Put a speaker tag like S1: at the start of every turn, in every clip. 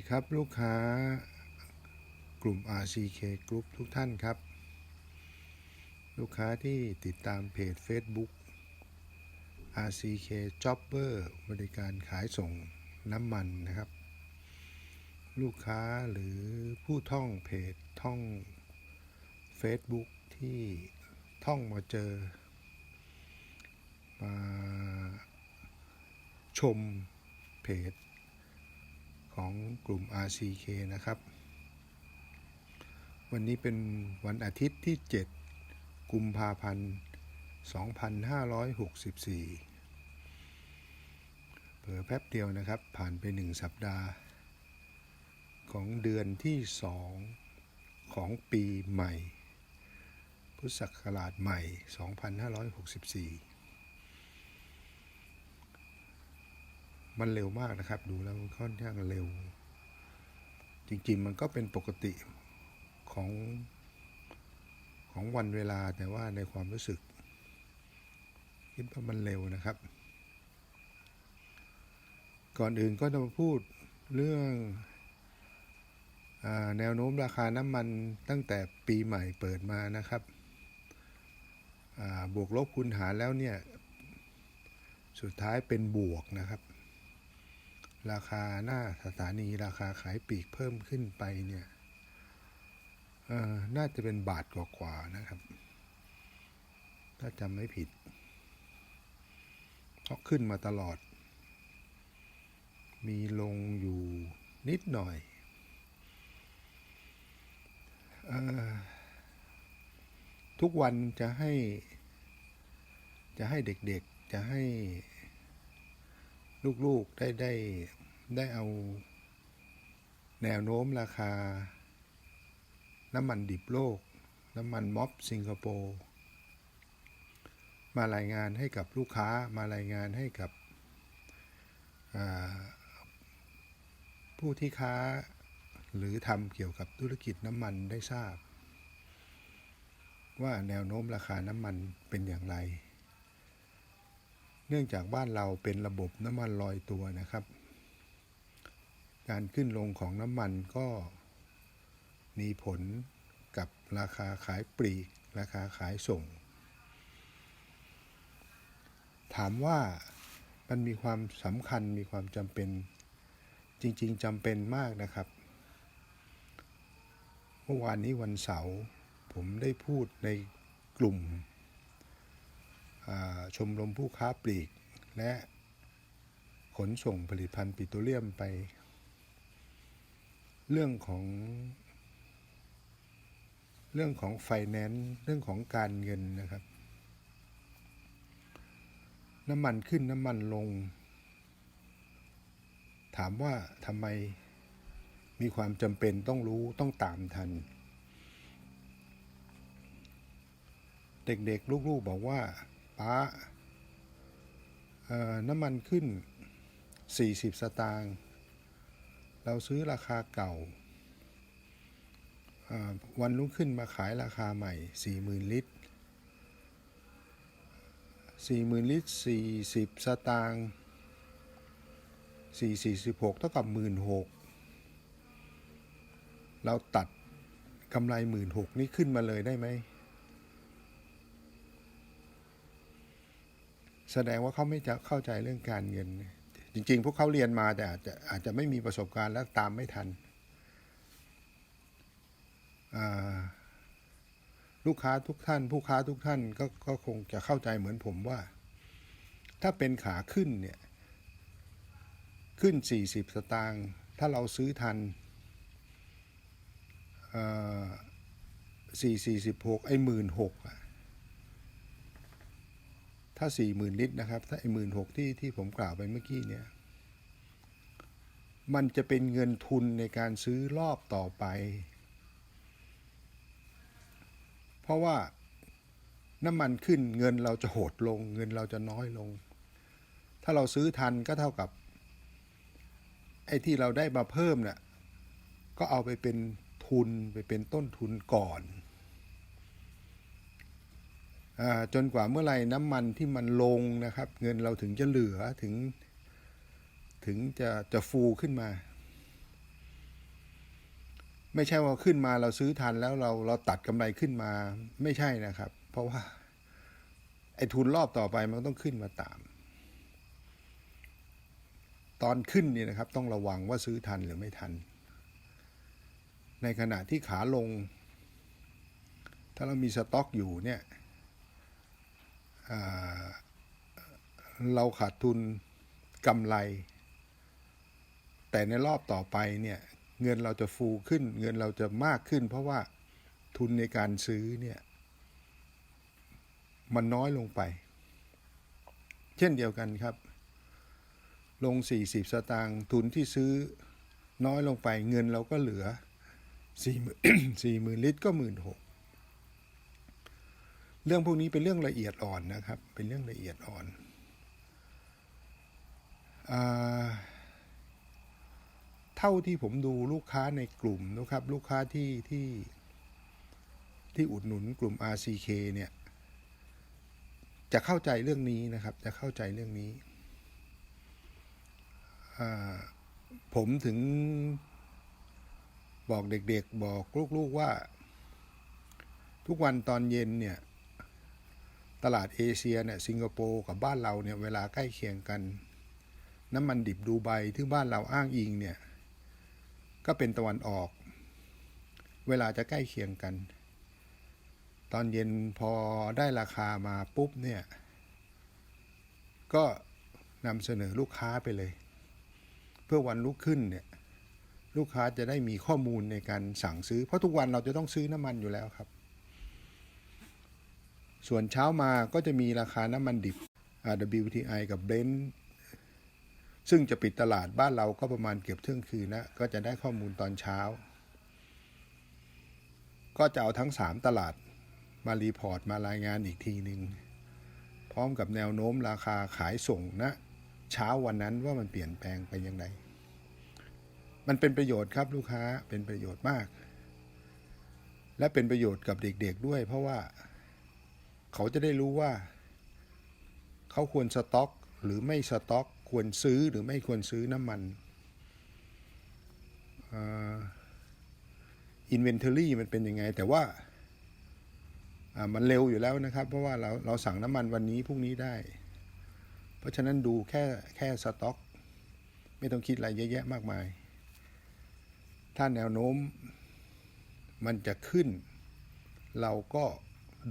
S1: ดีครับลูกค้ากลุ่ม RCK Group ทุกท่านครับ ลูกค้าที่ติดตามเพจ Facebook RCK Jobber บริการขายส่งน้ำมันนะครับ ลูกค้าหรือผู้ท่องเพจท่อง Facebook ที่ท่องมาเจอ มาชมเพจ ของกลุ่ม RCK นะครับ วันนี้เป็นวันอาทิตย์ที่ 7 กุมภาพันธ์ 2564 เผลอแป๊บเดียวนะครับ ผ่านไป 1 สัปดาห์ ของเดือนที่ 2 ของปีใหม่ พุทธศักราชใหม่ 2564 มันเร็วมากนะครับ ดูแล้วมันค่อนข้างเร็ว จริงๆ มันก็เป็นปกติของของวันเวลาแต่ว่าในความรู้สึก คิดว่ามันเร็วนะครับ ก่อนอื่นก็จะมาพูดเรื่องอแนวโน้มราคาน้ำมันตั้งแต่ปีใหม่เปิดมานะครับบวกลบคูณหารแล้วเนี่ย สุดท้ายเป็นบวกนะครับ ราคาหน้าสถานีราคาขายปีกเพิ่มขึ้นไปเนี่ยน่าจะเป็นบาทกว่าๆนะครับ ถ้าจำไม่ผิด เพราะขึ้นมาตลอด มีลงอยู่นิดหน่อยอทุกวันจะให้ จะให้เด็กๆ จะให้ ลูกๆได้ได้ได้เอาแนวโน้มราคา น้ำมันดิบโลก น้ำมันม็อบสิงคโปร์มารายงานให้กับลูกค้ามารายงานให้กับผู้ที่ค้าหรือทำเกี่ยวกับธุรกิจน้ำมันได้ทราบ ว่าแนวโน้มราคาน้ำมันเป็นอย่างไร เนื่องจากบ้านเราเป็นระบบน้ำมันลอยตัวนะครับ การขึ้นลงของน้ำมันก็มีผลกับราคาขายปลีก ราคาขายส่ง ถามว่ามันมีความสำคัญมีความจำเป็นจริง ๆจำเป็นมากนะครับ เมื่อวานนี้วันเสาร์ผมได้พูดในกลุ่ม ชมรมผู้ค้าปลีก และขนส่งผลิตภัณฑ์ปิโตรเลียมไป เรื่องของเรื่องของไฟแนนซ์เรื่องของการเงินนะครับ น้ำมันขึ้นน้ำมันลง ถามว่าทำไมมีความจำเป็นต้องรู้ต้องตามทัน เด็กๆ ลูกๆบอกว่า ป้า น้ำมันขึ้น 40 สตางค์ เราซื้อราคาเก่าอ่า วันรุ่งขึ้นมาขายราคาใหม่ 40,000 ลิตร 40,000 ลิตร 40 สตางค์4 46 เท่ากับ 16,000 เราตัดกำไร 16,000 นี่ขึ้นมาเลยได้ไหม แสดงว่าเขาไม่จะเข้าใจเรื่องการเงิน จริง ๆ พวกเขาเรียนมาแต่อาจจะอาจจะไม่มีประสบการณ์และตามไม่ทัน ลูกค้าทุกท่าน ผู้ค้าทุกท่านก็ก็คงจะเข้าใจเหมือนผมว่า ถ้าเป็นขาขึ้นเนี่ย ขึ้น 40 สตางค์ถ้าเราซื้อทันเอ่อ4 46ไอ้หมื่นหกอะ ถ้าสี่หมื่นลิตรนะครับ ถ้าไอ้หมื่นหกที่ที่ผมกล่าวไปเมื่อกี้เนี่ย มันจะเป็นเงินทุนในการซื้อรอบต่อไป เพราะว่าน้ำมันขึ้นเงินเราจะโหดลง เงินเราจะน้อยลง ถ้าเราซื้อทันก็เท่ากับ ไอ้ที่เราได้มาเพิ่มเนี่ยก็เอาไปเป็นทุนไปเป็นต้นทุนก่อน จนกว่าเมื่อไหร่น้ำมันที่มันลงนะครับ เงินเราถึงจะเหลือถึง ถึงจะจะฟูขึ้นมา ไม่ใช่ว่าขึ้นมาเราซื้อทันแล้วเราเราตัดกำไรขึ้นมาไม่ใช่นะครับ เพราะว่า ไอ้ทุนรอบต่อไปมันต้องขึ้นมาตาม ตอนขึ้นนี่นะครับ ต้องระวังว่าซื้อทันหรือไม่ทัน ในขณะที่ขาลง ถ้าเรามีสต็อกอยู่เนี่ย เราขาดทุนกำไร แต่ในรอบต่อไปเนี่ย เงินเราจะฟูขึ้น เงินเราจะมากขึ้น เพราะว่าทุนในการซื้อเนี่ย มันน้อยลงไป เช่นเดียวกันครับ ลง 40 สตางค์ทุนที่ซื้อน้อยลงไป เงินเราก็เหลือ4 4 0,000ลิตรก็หมื่นหก เรื่องพวกนี้เป็นเรื่องละเอียดอ่อนนะครับ เป็นเรื่องละเอียดอ่อนอเท่าที่ผมดูลูกค้าในกลุ่มนะครับ ลูกค้าที่ที่ที่อุดหนุนกลุ่ม RCK เนี่ย จะเข้าใจเรื่องนี้นะครับ จะเข้าใจเรื่องนี้ ผมถึงบอกเด็กๆ บอกลูกๆว่า ทุกวันตอนเย็นเนี่ย ตลาดเอเชียเนี่ยสิงคโปร์กับบ้านเราเนี่ยเวลาใกล้เคียงกัน น้ำมันดิบดูไบที่บ้านเราอ้างอิงเนี่ยก็เป็นตะวันออก เวลาจะใกล้เคียงกัน ตอนเย็นพอได้ราคามาปุ๊บเนี่ยก็นำเสนอลูกค้าไปเลย เพื่อวันลุกขึ้นเนี่ยลูกค้าจะได้มีข้อมูลในการสั่งซื้อ เพราะทุกวันเราจะต้องซื้อน้ำมันอยู่แล้วครับ ส่วนเช้ามาก็จะมีราคาน้ำมันดิบ WTI กับ Brent ซึ่งจะปิดตลาดบ้านเราก็ประมาณเกือบเที่ยงคืนนะ ก็จะได้ข้อมูลตอนเช้า ก็จะเอาทั้ง 3 ตลาดมารีพอร์ตมารายงานอีกทีหนึ่งพร้อมกับแนวโน้มราคาขายส่งนะเช้าวันนั้นว่ามันเปลี่ยนแปลงไปยังไงมันเป็นประโยชน์ครับลูกค้าเป็นประโยชน์มาก และเป็นประโยชน์กับเด็กๆด้วย เพราะว่า เขาจะได้รู้ว่า เขาควรสต็อกหรือไม่สต็อก ควรซื้อหรือไม่ควรซื้อน้ำมันอินเวนทอรี่มันเป็นยังไง แต่ว่าอ่ามันเร็วอยู่แล้วนะครับ เพราะว่าเราเราสั่งน้ำมันวันนี้พรุ่งนี้ได้ เพราะฉะนั้นดูแค่แค่สต็อก ไม่ต้องคิดอะไรเยอะแยะมากมาย ถ้าแนวโน้มมันจะขึ้น เราก็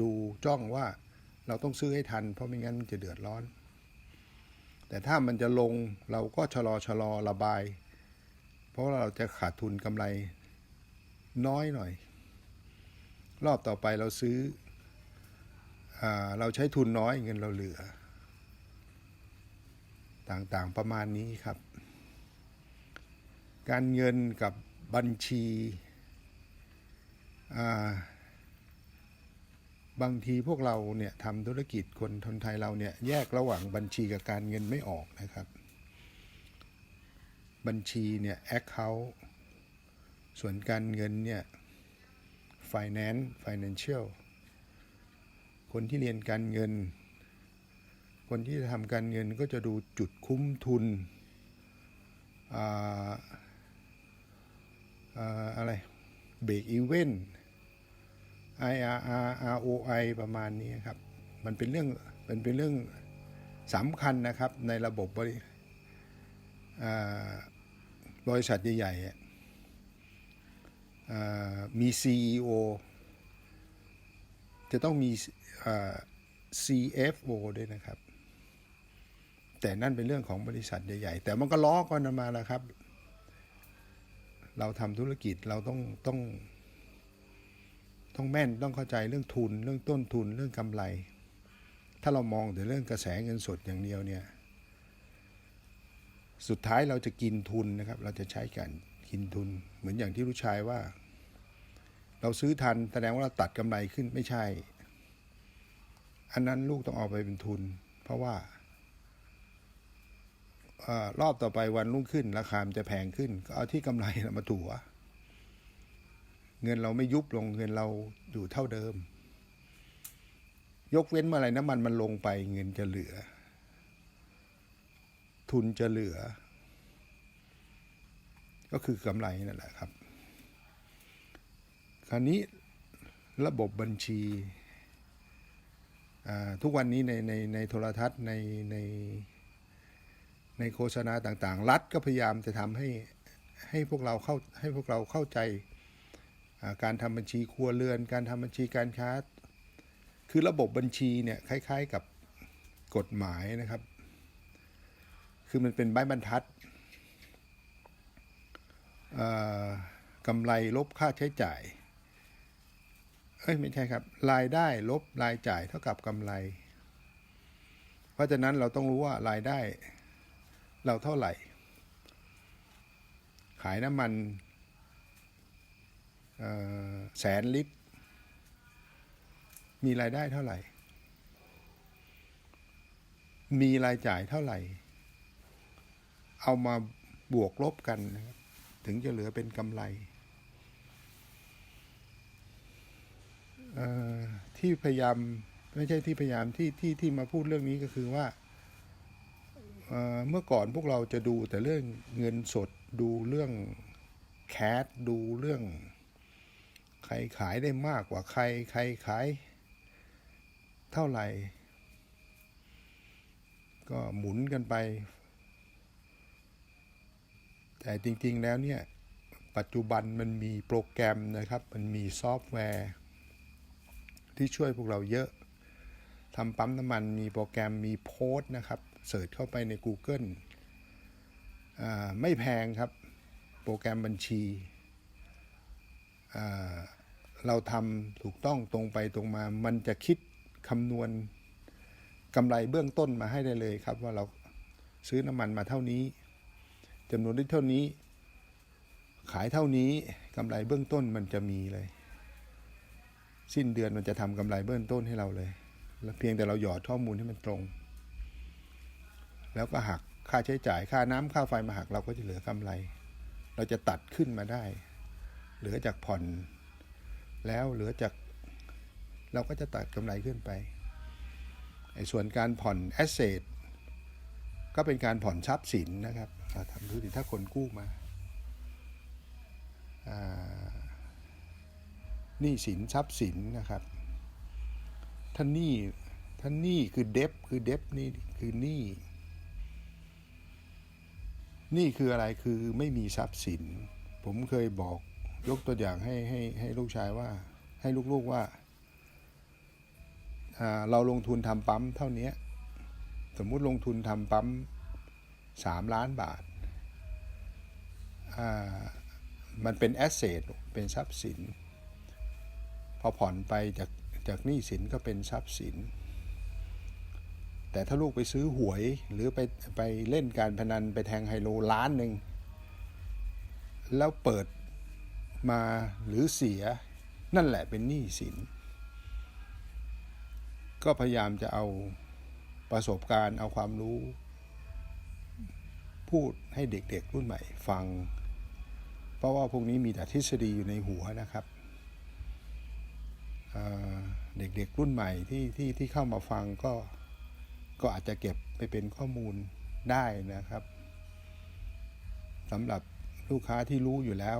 S1: ดูจ้องว่าเราต้องซื้อให้ทัน เพราะไม่งั้นมันจะเดือดร้อน แต่ถ้ามันจะลงเราก็ชะลอชะลอระบาย เพราะเราจะขาดทุนกำไรน้อยหน่อย รอบต่อไปเราซื้ออเราใช้ทุนน้อยเงินเราเหลือ ต่างๆประมาณนี้ครับ การเงินกับบัญชีอ่า บางทีพวกเราเนี่ยทำธุรกิจคนทนไทยเราเนี่ยแยกระหว่างบัญชีกับการเงินไม่ออกนะครับ บัญชีเนี่ย account ส่วนการเงินเนี่ย finance financial คนที่เรียนการเงิน คนที่จะทำการเงินก็จะดูจุดคุ้มทุนอออะไร break even IRR ROI ประมาณนี้ครับ มันเป็นเรื่องเป็นเป็นเรื่องสำคัญนะครับในระบบบริบริษัทใหญ่ๆอะอ่ามี CEO จะต้องมี CFO ด้วยนะครับ แต่นั่นเป็นเรื่องของบริษัทใหญ่ๆ แต่มันก็ล้อกันมาแล้วครับ เราทำธุรกิจเราต้องต้อง ต้องแม่นต้องเข้าใจเรื่องทุน เรื่องต้นทุนเรื่องกำไร ถ้าเรามองแต่เรื่องกระแสเงินสดอย่างเดียวเนี่ยสุดท้ายเราจะกินทุนนะครับ เราจะใช้การกินทุน เหมือนอย่างที่ลูกชายว่า เราซื้อทันแสดงว่าเราตัดกำไรขึ้นไม่ใช่ อันนั้นลูกต้องเอาไปเป็นทุน เพราะว่าอรอบต่อไปวันรุ่งขึ้น ราคามันจะแพงขึ้น ก็เอาที่กำไรมาถัว เงินเราไม่ยุบลงเงินเราอยู่เท่าเดิม ยกเว้นเมื่อไหรน้ำมันมันลงไปเงินจะเหลือ ทุนจะเหลือ ก็คือกำไรนั่นแหละครับ คราวนี้ระบบบัญชีทุกวันนี้ในในในโทรทัศน์ในในในโฆษณาต่างๆ รัฐก็พยายามจะทำให้ให้พวกเราเข้าให้พวกเราเข้าใจ การทำบัญชีครัวเรือน การทำบัญชีการค้า คือระบบบัญชีเนี่ยคล้าย ๆกับกฎหมายนะครับ คือมันเป็นใบบรรทัดกำไรลบค่าใช้จ่าย เอ้ยไม่ใช่ครับ รายได้ลบรายจ่ายเท่ากับกำไร เพราะฉะนั้นเราต้องรู้ว่ารายได้เราเท่าไหร่ ขายน้ำมัน แสนลิตร มีรายได้เท่าไหร่ มีรายจ่ายเท่าไหร่ เอามาบวกลบกันนะครับถึงจะเหลือเป็นกำไร ที่พยายามไม่ใช่ที่พยายามที่ที่ที่มาพูดเรื่องนี้ก็คือว่าเเมื่อก่อนพวกเราจะดูแต่เรื่องเงินสดดูเรื่องแคชดูเรื่อง ใครขายได้มากกว่าใคร ใครขาย เท่าไหร่ ก็หมุนกันไป แต่จริงๆแล้วเนี่ย ปัจจุบันมันมีโปรแกรมนะครับ มันมีซอฟต์แวร์ ที่ช่วยพวกเราเยอะทำปั๊มน้ำมันมีโปรแกรมมีโพสต์นะครับเสิร์ชเข้าไปใน Google ไม่แพงครับ โปรแกรมบัญชีอ่า เราทำถูกต้องตรงไปตรงมา มันจะคิดคำนวณกำไรเบื้องต้นมาให้ได้เลยครับ ว่าเราซื้อน้ำมันมาเท่านี้จำนวนลิตรเท่านี้ ขายเท่านี้กำไรเบื้องต้นมันจะมีเลย สิ้นเดือนมันจะทำกำไรเบื้องต้นให้เราเลย แล้วเพียงแต่เราหยอดข้อมูลให้มันตรง แล้วก็หักค่าใช้จ่ายค่าน้ำค่าไฟมาหักเราก็จะเหลือกำไร เราจะตัดขึ้นมาได้ เหลือจากผ่อน แล้วเหลือจากเราก็จะตัดกำไรขึ้นไปไอ้ส่วนการผ่อนแอสเซทก็เป็นการผ่อนทรัพย์สินนะครับอ่าทำดูดิถ้าคนกู้มาหนี้สินทรัพย์สินนะครับท่านหนี้ท่านหนี้คือเดบคือเดบนี่คือหนี้หนี้คืออะไรคือไม่มีทรัพย์สิน ผมเคยบอก ยกตัวอย่างให้ให้ให้ลูกชายว่า ให้ลูกๆว่า เราลงทุนทำปั๊มเท่านี้สมมุติลงทุนทำปั๊มสามล้านบาทามันเป็นแอสเซทเป็นทรัพย์สิน พอผ่อนไปจากจากหนี้สินก็เป็นทรัพย์สิน แต่ถ้าลูกไปซื้อหวยหรือไปไปเล่นการพนันไปแทงไฮโลล้านหนึ่ง แล้วเปิด มาหรือเสีย นั่นแหละเป็นหนี้สิน ก็พยายามจะเอาประสบการณ์เอาความรู้ พูดให้เด็กๆรุ่นใหม่ฟัง เพราะว่าพวกนี้มีแต่ทฤษฎีอยู่ในหัวนะครับเอ่อเด็กๆรุ่นใหม่ที่ที่ที่เข้ามาฟังก็ก็อาจจะเก็บไปเป็นข้อมูลได้นะครับสำหรับลูกค้าที่รู้อยู่แล้ว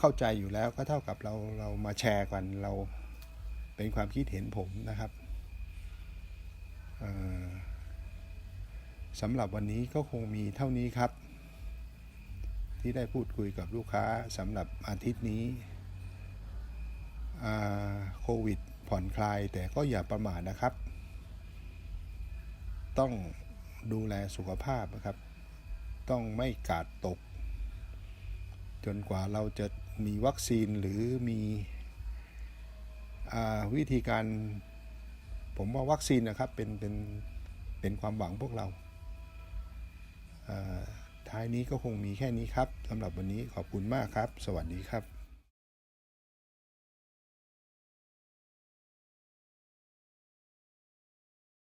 S1: เข้าใจอยู่แล้วก็เท่ากับเราเรามาแชร์กันเราเป็นความคิดเห็นผมนะครับสำหรับวันนี้ก็คงมีเท่านี้ครับ ที่ได้พูดคุยกับลูกค้าสำหรับอาทิตย์นี้โควิดผ่อนคลายแต่ก็อย่าประมาทนะครับ ต้องดูแลสุขภาพนะครับ ต้องไม่กาดตก จนกว่าเราจะมีวัคซีนหรือมีอวิธีการ ผมว่าวัคซีนนะครับเป็นเป็นเป็นความหวังพวกเรา ท้ายนี้ก็คงมีแค่นี้ครับสำหรับวันนี้ขอบคุณมากครับ สวัสดีครับ